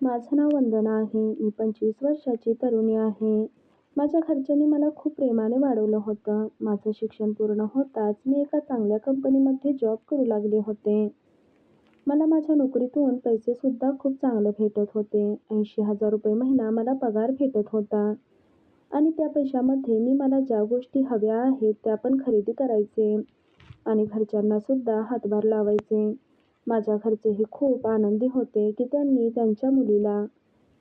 माझं नाव वंदना आहे. मी पंचवीस वर्षाची तरुणी आहे. माझ्या घरच्यांनी मला खूप प्रेमाने वाढवलं होतं. माझं शिक्षण पूर्ण होताच मी एका चांगल्या कंपनीमध्ये जॉब करू लागले होते. मला माझ्या नोकरीतून पैसेसुद्धा खूप चांगले भेटत होते. ऐंशी हजार रुपये महिना मला पगार भेटत होता. आणि त्या पैशामध्ये मी मला ज्या गोष्टी हव्या आहेत त्या पण खरेदी करायचे आणि घरच्यांनासुद्धा हातभार लावायचे. माझ्या घरचेही खूप आनंदी होते की त्यांनी त्यांच्या मुलीला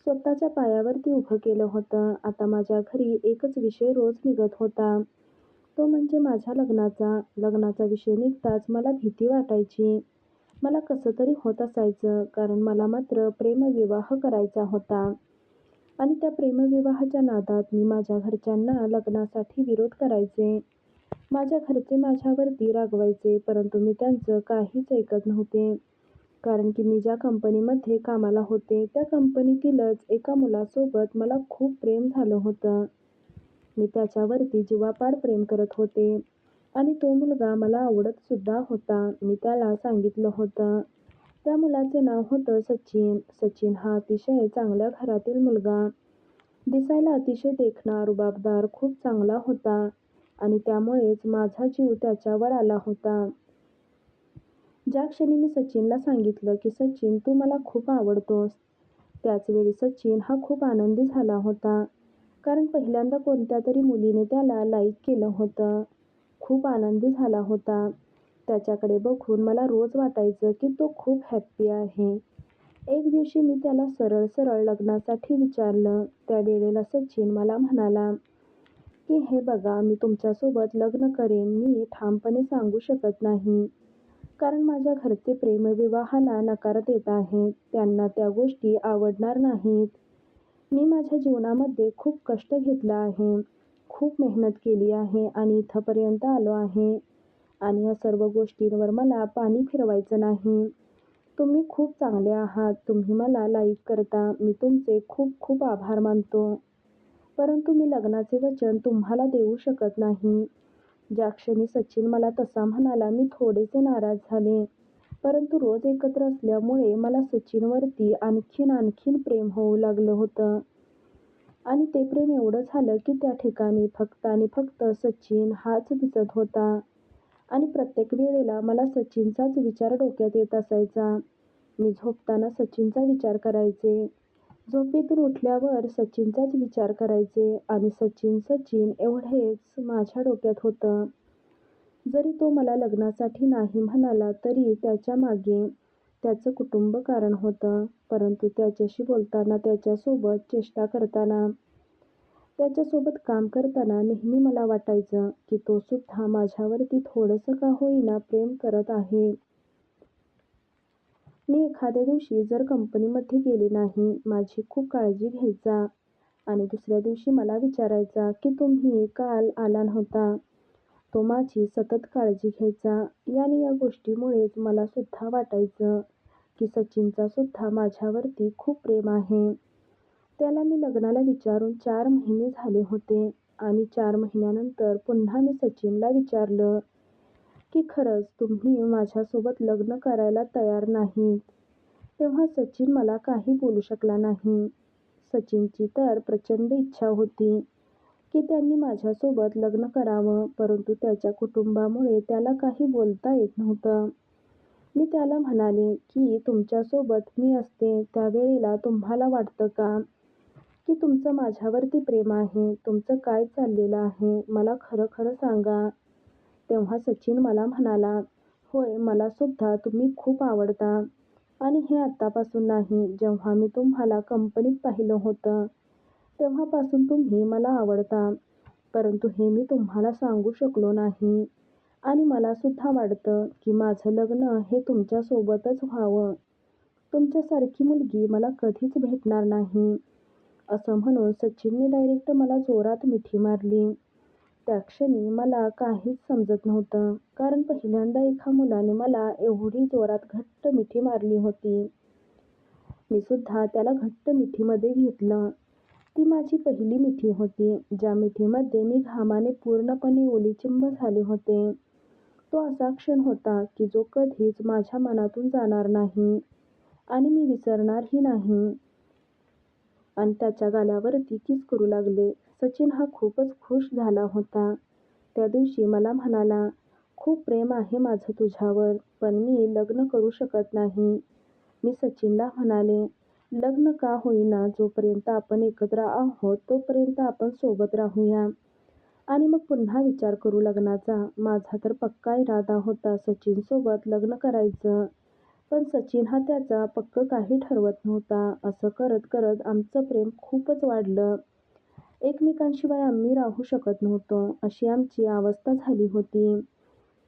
स्वतःच्या पायावरती उभं केलं होतं. आता माझ्या घरी एकच विषय रोज निघत होता, तो म्हणजे माझ्या लग्नाचा. लग्नाचा विषय निघताच मला भीती वाटायची. मला कसं तरी होत असायचं कारण मला मात्र प्रेमविवाह करायचा होता. आणि त्या प्रेमविवाहाच्या नादात मी माझ्या घरच्यांना लग्नासाठी विरोध करायचे. माझ्या घरचे माझ्यावरती रागवायचे परंतु मी त्यांचं काहीच ऐकत नव्हते. कारण की मी ज्या कंपनीमध्ये कामाला होते त्या कंपनीतीलच एका मुलासोबत मला खूप प्रेम झालं होतं. मी त्याच्यावरती जीवापाड प्रेम करत होते. आणि तो मुलगा मला आवडतसुद्धा होता. मी त्याला सांगितलं होतं. त्या मुलाचे नाव होतं सचिन. सचिन हा अतिशय चांगल्या घरातील मुलगा. दिसायला अतिशय देखणा, रुबाबदार, खूप चांगला होता. आणि त्यामुळेच माझा जीव त्याच्यावर आला होता. ज्या क्षणी मी सचिनला सांगितलं की सचिन तू मला खूप आवडतोस, त्याचवेळी सचिन हा खूप आनंदी झाला होता. कारण पहिल्यांदा कोणत्यातरी मुलीने त्याला लाईक केलं होतं. खूप आनंदी झाला होता. त्याच्याकडे बघून मला रोज वाटायचं की तो खूप हॅप्पी आहे. एक दिवशी मी त्याला सरळ सरळ लग्नासाठी विचारलं. त्यावेळेला सचिन मला म्हणाला की हे बघा मी तुमच्यासोबत लग्न करेन मी ठामपणे सांगू शकत नाही. कारण माझ्या घरचे प्रेमविवाहाला नकार देत आहेत. त्यांना त्या गोष्टी आवडणार नाहीत. मी माझ्या जीवनामध्ये खूप कष्ट घेतला आहे. खूप मेहनत केली आहे आणि इथंपर्यंत आलो आहे. आणि या सर्व गोष्टींवर मला पाणी फिरवायचं नाही. तुम्ही खूप चांगले आहात. तुम्ही मला लाईक करता. मी तुमचे खूप खूप आभार मानतो. परंतु मी लग्नाचे वचन तुम्हाला देऊ शकत नाही. ज्या क्षणी सचिन मला तसा म्हणाला मी थोडेसे नाराज झाले. परंतु रोज एकत्र असल्यामुळे मला सचिनवरती आणखीन आणखीन प्रेम होऊ लागलं होतं. आणि ते प्रेम एवढं झालं की त्या ठिकाणी फक्त आणि फक्त सचिन हाच दिसत होता. आणि प्रत्येक वेळेला मला सचिनचाच विचार डोक्यात येत असायचा. मी झोपताना सचिनचा विचार करायचे. झोपेतून उठल्यावर सचिनचाच विचार करायचे आणि सचिन सचिन एवढेच माझ्या डोक्यात होतं. जरी तो मला लग्नासाठी नाही म्हणाला तरी त्याच्यामागे त्याचं कुटुंब कारण होतं. परंतु त्याच्याशी बोलताना, त्याच्यासोबत चेष्टा करताना, त्याच्यासोबत काम करताना नेहमी मला वाटायचं की तो सुद्धा माझ्यावरती थोडंसं का होईना प्रेम करत आहे. मी एखाद्या दिवशी जर कंपनीमध्ये गेले नाही, माझी खूप काळजी घ्यायचा आणि दुसऱ्या दिवशी मला विचारायचा की तुम्ही काल आला नव्हता. तो माझी सतत काळजी घ्यायचा. याने या गोष्टीमुळेच मला सुद्धा वाटायचं की सचिनचा सुद्धा माझ्यावरती खूप प्रेम आहे. त्याला मी लग्नाला विचारून चार महिने झाले होते आणि चार महिन्यानंतर पुन्हा मी सचिनला विचारलं की खरंच तुम्ही माझ्यासोबत लग्न करायला तयार नाहीत? तेव्हा सचिन मला काही बोलू शकला नाही. सचिनची तर प्रचंड इच्छा होती की त्यांनी माझ्यासोबत लग्न करावं परंतु त्याच्या कुटुंबामुळे त्याला काही बोलता येत नव्हतं. मी त्याला म्हणाले की तुमच्यासोबत मी असते त्यावेळेला तुम्हाला वाटतं का की तुमचं माझ्यावरती प्रेम आहे? तुमचं काय चाललेलं आहे? मला खरं खरं सांगा. तेव्हा सचिन मला म्हणाला, होय मला सुद्धा तुम्ही खूप आवडता. आणि हे आत्तापासून नाही, जेव्हा मी तुम्हाला कंपनीत पाहिलं होतं तेव्हापासून तुम्ही मला आवडता. परंतु हे मी तुम्हाला सांगू शकलो नाही. आणि मला सुद्धा वाटतं की माझं लग्न हे तुमच्यासोबतच व्हावं. तुमच्यासारखी मुलगी मला कधीच भेटणार नाही. असं म्हणून सचिनने डायरेक्ट मला जोरात मिठी मारली. त्या क्षणी मला काहीच समजत नव्हतं. कारण पहिल्यांदा एका मुलाने मला एवढी जोरात घट्ट मिठी मारली होती. मी सुद्धा त्याला घट्ट मिठीमध्ये घेतलं. ती माझी पहिली मिठी होती. ज्या मिठीमध्ये मी घामाने पूर्णपणे ओलीचिंब झाले होते. तो असा क्षण होता की जो कधीच माझ्या मनातून जाणार नाही आणि मी विसरणारही नाही. आणि त्याच्या गालावरती किस करू लागले. सचिन हा खूपच खुश झाला होता. त्या दिवशी मला म्हणाला, खूप प्रेम आहे माझं तुझ्यावर, पण मी लग्न करू शकत नाही. मी सचिनला म्हणाले, लग्न का होईना जोपर्यंत आपण एकत्र आहोत तोपर्यंत आपण सोबत राहूया. आणि मग पुन्हा विचार करू लग्नाचा. माझा तर पक्का इरादा होता सचिनसोबत लग्न करायचं. पण सचिन हा त्याचा पक्कं काही ठरवत नव्हता. असं करत करत आमचं प्रेम खूपच वाढलं. एकमेकांशिवाय आम्ही राहू शकत नव्हतो अशी आमची अवस्था झाली होती.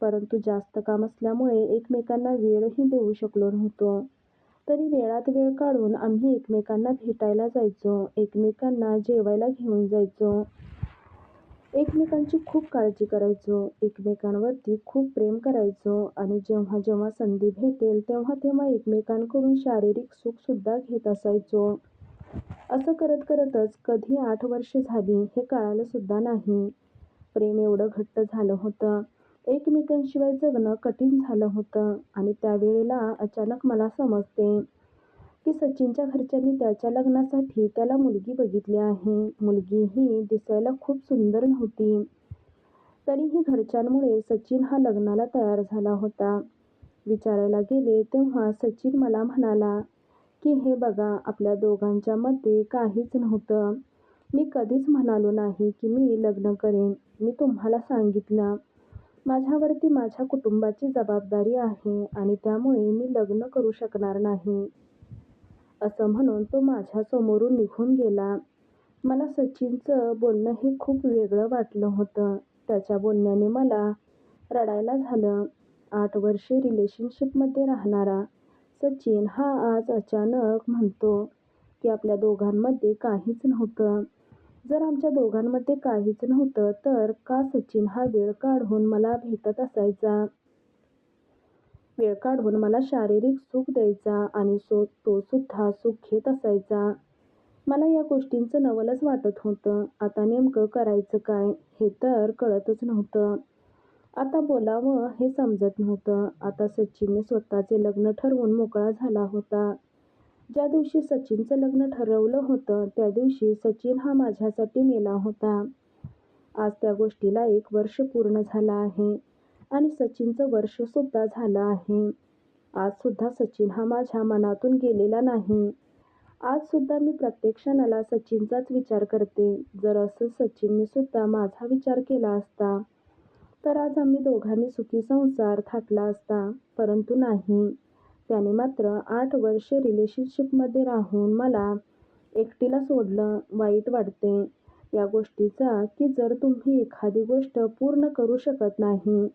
परंतु जास्त काम असल्यामुळे एकमेकांना वेळही देऊ शकलो नव्हतो. तरी वेळात वेळ काढून आम्ही एकमेकांना भेटायला जायचो, एकमेकांना जेवायला घेऊन जायचो. एकमेकांची खूप काळजी करायचो. एकमेकांवरती खूप प्रेम करायचो आणि जेव्हा जेव्हा संधी भेटेल तेव्हा तेव्हा एकमेकांकडून शारीरिक सुखसुद्धा घेत असायचो. असं करत करतच कधी आठ वर्षे झाली हे कळालंसुद्धा नाही. प्रेम एवढं घट्ट झालं होतं. एकमेकांशिवाय जगणं कठीण झालं होतं. आणि त्यावेळेला अचानक मला समजते की सचिनच्या घरच्यांनी त्याच्या लग्नासाठी त्याला मुलगी बघितली आहे. मुलगी ही दिसायला खूप सुंदर नव्हती. तरीही घरच्यांमुळे सचिन हा लग्नाला तयार झाला होता. विचारायला गेले तेव्हा सचिन मला म्हणाला की हे बघा आपल्या दोघांच्या मध्ये काहीच नव्हतं. मी कधीच म्हणालो नाही की मी लग्न करेन. मी तुम्हाला सांगितलं, माझ्यावरती माझ्या कुटुंबाची जबाबदारी आहे आणि त्यामुळे मी लग्न करू शकणार नाही. असं म्हणून तो माझ्यासमोरून निघून गेला. मला सचिनचं बोलणं हे खूप वेगळं वाटलं होतं. त्याच्या बोलण्याने मला रडायला झालं. आठ वर्षे रिलेशनशिपमध्ये राहणारा सचिन हा आज अचानक म्हणतो की आपल्या दोघांमध्ये काहीच नव्हतं. जर आमच्या दोघांमध्ये काहीच नव्हतं तर का सचिन हा वेळ काढून मला भेटत असायचा. वेळ काढून मला शारीरिक सुख द्यायचा आणि सो तोसुद्धा सुख घेत असायचा. मला या गोष्टींचं नवलच वाटत होतं. आता नेमकं करायचं काय हे तर कळतच नव्हतं. आता बोलावं हे समजत नव्हतं. आता सचिनने स्वतःचे लग्न ठरवून मोकळा झाला होता. ज्या दिवशी सचिनचं लग्न ठरवलं होतं त्या दिवशी सचिन हा माझ्यासाठी मेला होता. आज त्या गोष्टीला एक वर्ष पूर्ण झालं आहे आणि सचिनचं वर्षसुद्धा झालं आहे. आजसुद्धा सचिन हा माझ्या मनातून गेलेला नाही. आजसुद्धा मी प्रत्येक क्षणाला सचिनचाच विचार करते. जर असंच सचिननेसुद्धा माझा विचार केला असता तर आज आम्ही दोघांनी सुखी संसार थाटला असता. परंतु नाही. त्याने मात्र आठ वर्षे रिलेशनशिपमध्ये राहून मला एकटीला सोडलं. वाईट वाटते या गोष्टीचा की जर तुम्ही एखादी गोष्ट पूर्ण करू शकत नाही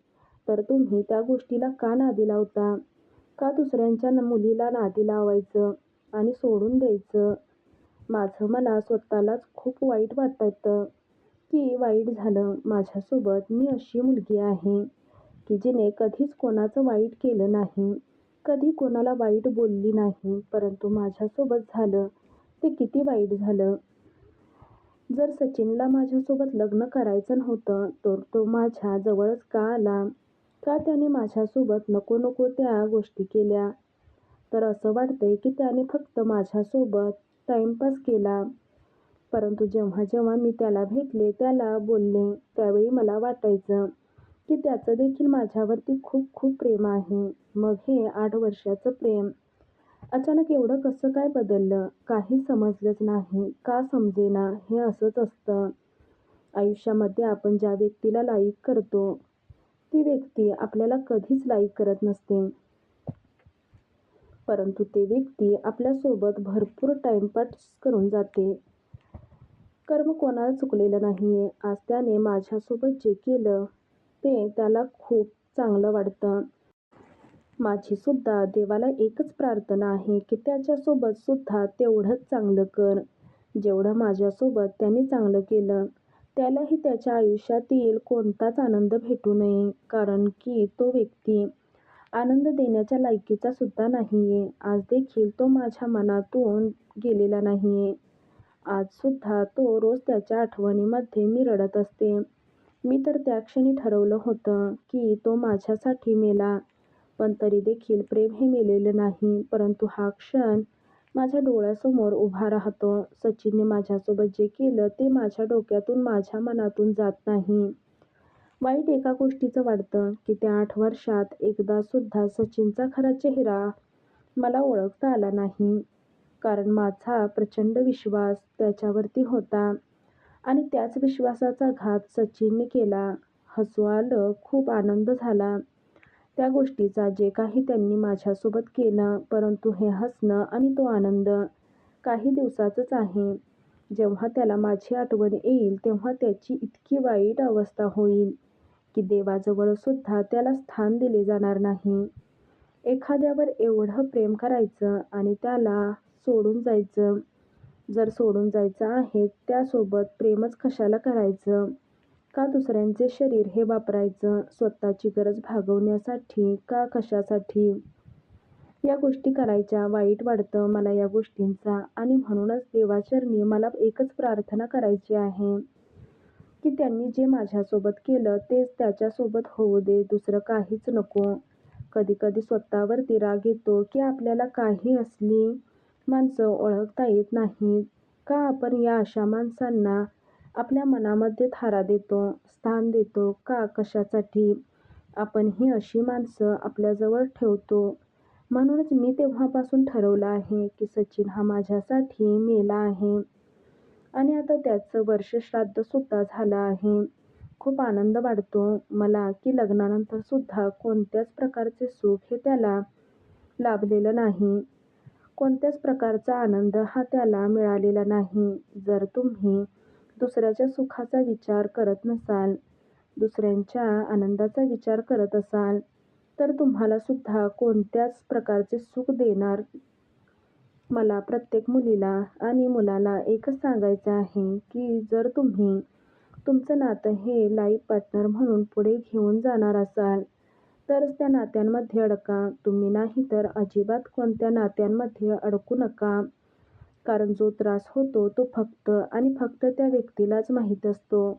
तर तुम्ही त्या गोष्टीला का नादी लावता? का दुसऱ्यांच्या मुलीला नादी लावायचं आणि सोडून द्यायचं? माझं मला स्वतःलाच खूप वाईट वाटतं की वाईट झालं माझ्यासोबत मी अशी मुलगी आहे की जिने कधीच कोणाचं वाईट केलं नाही, कधी कोणाला वाईट बोलली नाही. परंतु माझ्यासोबत झालं ते किती वाईट झालं. जर सचिनला माझ्यासोबत लग्न करायचं नव्हतं तर तो माझ्या जवळच का आला? का त्याने माझ्यासोबत नको नको त्या गोष्टी केल्या? तर असं वाटतंय की त्याने फक्त माझ्यासोबत टाईमपास केला. परंतु जेव्हा जेव्हा मी त्याला भेटले, त्याला बोलले त्यावेळी मला वाटायचं की त्याचं देखील माझ्यावरती खूप खूप प्रेम आहे. मग हे आठ वर्षाचं प्रेम अचानक एवढं कसं काय बदललं? काही समजलंच नाही. का समजेना? हे असंच असतं. आयुष्यामध्ये आपण ज्या व्यक्तीला लाईक करतो ती व्यक्ती आपल्याला कधीच लाईक करत नसते. परंतु ते व्यक्ती आपल्यासोबत भरपूर टाईमपास करून जाते. कर्म कोणाला चुकलेलं नाही आहे आज त्याने माझ्यासोबत जे केलं ते त्याला खूप चांगलं वाटतं. माझीसुद्धा देवाला एकच प्रार्थना आहे की त्याच्यासोबत सुद्धा तेवढंच चांगलं कर. जेवढं माझ्यासोबत त्याने चांगलं केलं त्यालाही त्याच्या आयुष्यातील कोणताच आनंद भेटू नये. कारण की तो व्यक्ती आनंद देण्याच्या लायकीचा सुद्धा आहे आज देखील तो माझ्या मनातून गेलेला नाही आहे आजसुद्धा तो रोज त्याच्या आठवणीमध्ये मी रडत असते. मी तर त्या क्षणी ठरवलं होतं की तो माझ्यासाठी मेला. पण तरी देखील प्रेम हे मेलेलं नाही. परंतु हा क्षण माझ्या डोळ्यासमोर उभा राहतो. सचिनने माझ्यासोबत जे केलं ते माझ्या डोक्यातून, माझ्या मनातून जात नाही. वाईट एका गोष्टीचं वाटतं की त्या आठ वर्षात एकदासुद्धा सचिनचा खरा चेहरा मला ओळखता आला नाही. कारण माझा प्रचंड विश्वास त्याच्यावरती होता आणि त्याच विश्वासाचा घात सचिनने केला. हसू आलं. खूप आनंद झाला त्या गोष्टीचा जे काही त्यांनी माझ्यासोबत केलं. परंतु हे हसणं आणि तो आनंद काही दिवसाचंच आहे. जेव्हा त्याला माझी आठवण येईल तेव्हा त्याची इतकी वाईट अवस्था होईल की देवाजवळसुद्धा त्याला स्थान दिले जाणार नाही. एखाद्यावर एवढं प्रेम करायचं आणि त्याला सोडून जायचं. जर सोडून जायचं आहे त्यासोबत प्रेमच कशाला करायचं? का दुसऱ्यांचे शरीर हे वापरायचं? स्वतःची गरज भागवण्यासाठी का कशासाठी? या गोष्टी करायच्या? वाईट वाटतं मला या गोष्टींचा आणि म्हणूनच देवाचरणी मला एकच प्रार्थना करायची आहे की त्यांनी जे माझ्यासोबत केलं तेच त्याच्यासोबत होऊ दे. दुसरं काहीच नको. कधी-कधी स्वतःवरती राग येतो की आपल्याला काही असली माणसं ओळखता येत नाहीत. का आपण या अशा माणसांना आपल्या मनामध्ये थारा देतो, स्थान देतो? का कशासाठी आपण ही अशी माणसं आपल्याजवळ ठेवतो? म्हणूनच मी तेव्हापासून ठरवलं आहे की सचिन हा माझ्यासाठी मेला आहे आणि आता त्याचं वर्षश्राद्धसुद्धा झालं आहे. खूप आनंद वाटतो मला की लग्नानंतरसुद्धा कोणत्याच प्रकारचे सुख हे त्याला लाभलेलं नाही. कोणत्याच प्रकारचा आनंद हा त्याला मिळालेला नाही. जर तुम्ही दुसऱ्याच्या सुखाचा विचार करत नसाल, दुसऱ्यांच्या आनंदाचा विचार करत असाल तर तुम्हालासुद्धा कोणत्याच प्रकारचे सुख देणार मला प्रत्येक मुलीला आणि मुलाला एकच सांगायचं आहे की जर तुम्ही तुमचं नातं हे लाईफ पार्टनर म्हणून पुढे घेऊन जाणार असाल तरच त्या नात्यांमध्ये अडका. तुम्ही नाही तर अजिबात कोणत्या नात्यांमध्ये अडकू नका. कारण जो त्रास होतो तो फक्त आणि फक्त त्या व्यक्तीलाच माहीत असतो.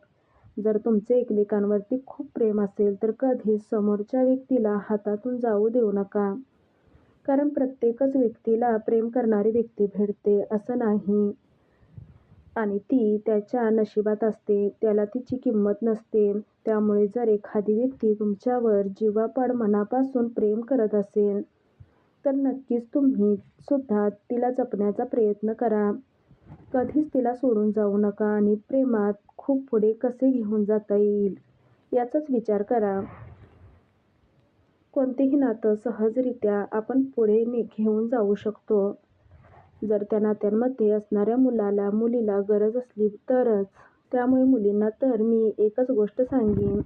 जर तुमचे एकमेकांवरती खूप प्रेम असेल तर कधीच समोरच्या व्यक्तीला हातातून जाऊ देऊ नका. कारण प्रत्येकच व्यक्तीला प्रेम करणारी व्यक्ती भेटते असं नाही आणि ती त्याच्या नशिबात असते. त्याला तिची किंमत नसते. त्यामुळे जर एखादी व्यक्ती तुमच्यावर जीवापाड मनापासून प्रेम करत असेल तर नक्कीच तुम्ही सुद्धा तिला जपण्याचा प्रयत्न करा. कधीच तिला सोडून जाऊ नका आणि प्रेमात खूप पुढे कसे घेऊन जाता येईल याचाच विचार करा. कोणतेही नातं सहजरित्या आपण पुढे घेऊन जाऊ शकतो. जर त्या नात्यांमध्ये असणाऱ्या मुलाला, मुलीला गरज असली तरच. त्यामुळे मुलींना तर मी एकच गोष्ट सांगेन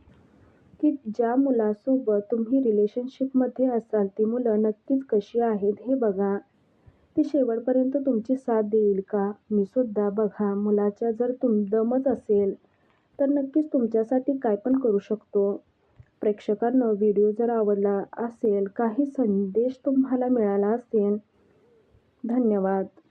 की ज्या मुलासोबत तुम्ही रिलेशनशिपमध्ये असाल ती मुलं नक्कीच कशी आहेत हे बघा. ती शेवटपर्यंत तुमची साथ देईल का? मीसुद्धा बघा मुलाच्या जर दमच असेल तर नक्कीच तुमच्यासाठी काय पण करू शकतो. प्रेक्षकांनो व्हिडिओ जर आवडला असेल, काही संदेश तुम्हाला मिळाला असेल, धन्यवाद.